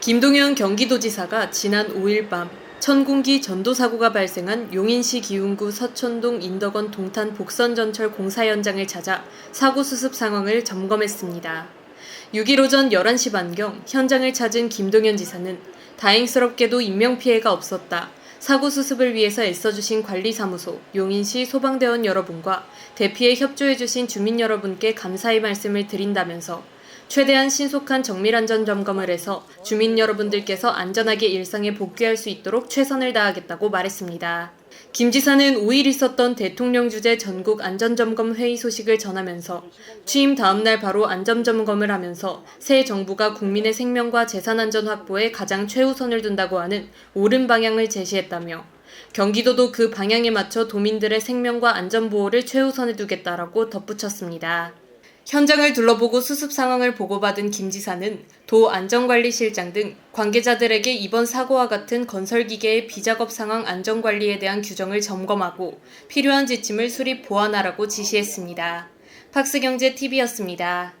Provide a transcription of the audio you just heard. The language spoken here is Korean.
김동연 경기도지사가 지난 5일 밤 천궁기 전도 사고가 발생한 용인시 기운구 서촌동 인덕원 동탄 복선전철 공사 현장을 찾아 사고 수습 상황을 점검했습니다. 6일 오전 11시 반경 현장을 찾은 김동연 지사는 다행스럽게도 인명피해가 없었다. 사고 수습을 위해서 애써주신 관리사무소, 용인시 소방대원 여러분과 대피에 협조해주신 주민 여러분께 감사의 말씀을 드린다면서 최대한 신속한 정밀안전 점검을 해서 주민 여러분들께서 안전하게 일상에 복귀할 수 있도록 최선을 다하겠다고 말했습니다. 김 지사는 5일 있었던 대통령 주재 전국 안전점검 회의 소식을 전하면서 취임 다음 날 바로 안전점검을 하면서 새 정부가 국민의 생명과 재산 안전 확보에 가장 최우선을 둔다고 하는 옳은 방향을 제시했다며 경기도도 그 방향에 맞춰 도민들의 생명과 안전 보호를 최우선에 두겠다라고 덧붙였습니다. 현장을 둘러보고 수습 상황을 보고받은 김 지사는 도 안전관리실장 등 관계자들에게 이번 사고와 같은 건설기계의 비작업 상황 안전관리에 대한 규정을 점검하고 필요한 지침을 수립 보완하라고 지시했습니다. 팍스경제 TV였습니다.